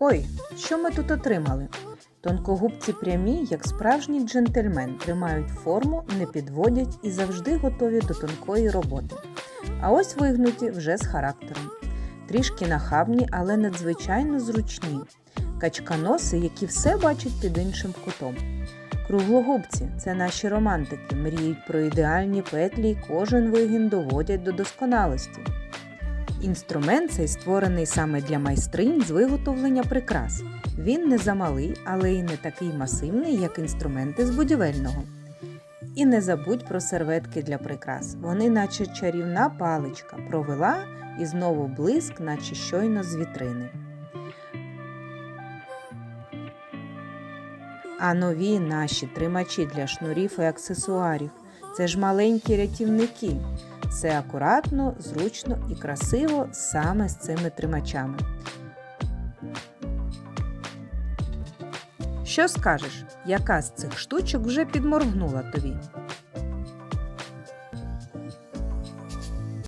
Ой, що ми тут отримали? Тонкогубці прямі, як справжній джентльмен, тримають форму, не підводять і завжди готові до тонкої роботи. А ось вигнуті вже з характером. Трішки нахабні, але надзвичайно зручні. Качканоси, які все бачать під іншим кутом. Круглогубці це наші романтики, мріють про ідеальні петлі і кожен вигін доводять до досконалості. Інструмент цей створений саме для майстринь з виготовлення прикрас. Він не замалий, але й не такий масивний, як інструменти з будівельного. І не забудь про серветки для прикрас. Вони, наче чарівна паличка, провела і знову блиск, наче щойно з вітрини. А нові наші тримачі для шнурів і аксесуарів це ж маленькі рятівники. Все акуратно, зручно і красиво саме з цими тримачами. Що скажеш, яка з цих штучок вже підморгнула тобі?